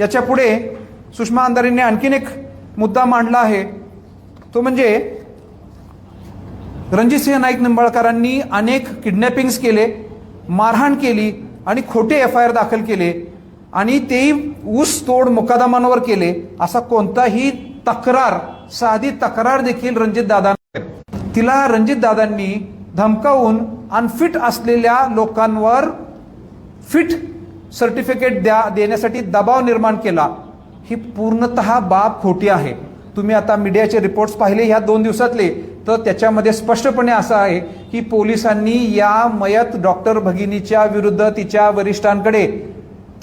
याच्यापुढे सुषमा अंधारेंनी आणखीन एक मुद्दा मांडला आहे. तो म्हणजे रणजितसिंह नाईक निंबाळकरांनी अनेक किडनॅपिंग्स केले मारहाण केली आणि खोटे एफ आय आर दाखल केले आणि तेही ऊस तोड मुकादमांवर केले असा कोणताही तक्रार साधी तक्रार देखील रणजित दादा तिला रणजित दादांनी धमकावून अनफिट असलेल्या लोकांवर फिट सर्टिफिकेट द्या देण्यासाठी दबाव निर्माण केला. ही पूर्णतः बाब खोटी आहे. तुम्ही आता मीडियाचे रिपोर्ट्स पाहिले ह्या दोन दिवसातले. तर त्याच्यामध्ये स्पष्टपणे असं आहे की पोलिसांनी या मयत डॉक्टर भगिनीच्या विरुद्ध तिच्या वरिष्ठांकडे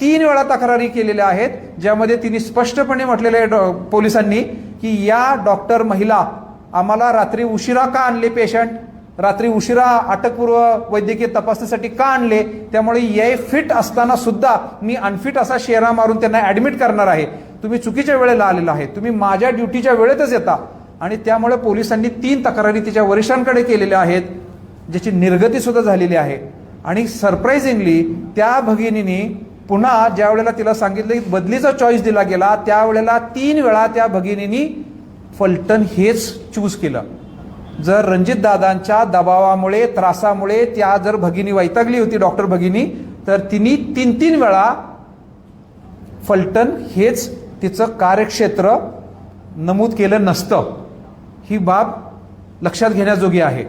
तीन वेळा तक्रारी केलेल्या आहेत ज्यामध्ये तिने स्पष्टपणे म्हटलेलं आहे डॉ- पोलिसांनी की या डॉक्टर महिला आम्हाला रात्री उशिरा का आणले पेशंट रात्री उशिरा अटकपूर्व वैद्यकीय तपासणीसाठी का आणले? त्यामुळे ये फिट असताना सुद्धा मी अनफिट असा शेरा मारून त्यांना ऍडमिट करणार आहे. तुम्ही चुकीच्या वेळेला आलेला आहे. तुम्ही माझ्या ड्युटीच्या वेळेतच येता. आणि त्यामुळे पोलिसांनी तीन तक्रारी तिच्या वरिष्ठांकडे केलेल्या आहेत ज्याची निर्गती सुद्धा झालेली आहे. आणि सरप्राईझिंगली त्या भगिनीने पुन्हा ज्या वेळेला तिला सांगितलं की बदलीचा चॉईस दिला गेला त्यावेळेला तीन वेळा त्या भगिनीनी फलटण हेच चूज केलं. जर रणजित दादांच्या दबावामुळे त्रासामुळे त्या जर भगिनी वैतागली होती डॉक्टर भगिनी तर तिने तीन तीन वेळा फलटण हेच तिचं कार्यक्षेत्र नमूद केलं नसतं. ही बाब लक्षात घेण्याजोगी आहे.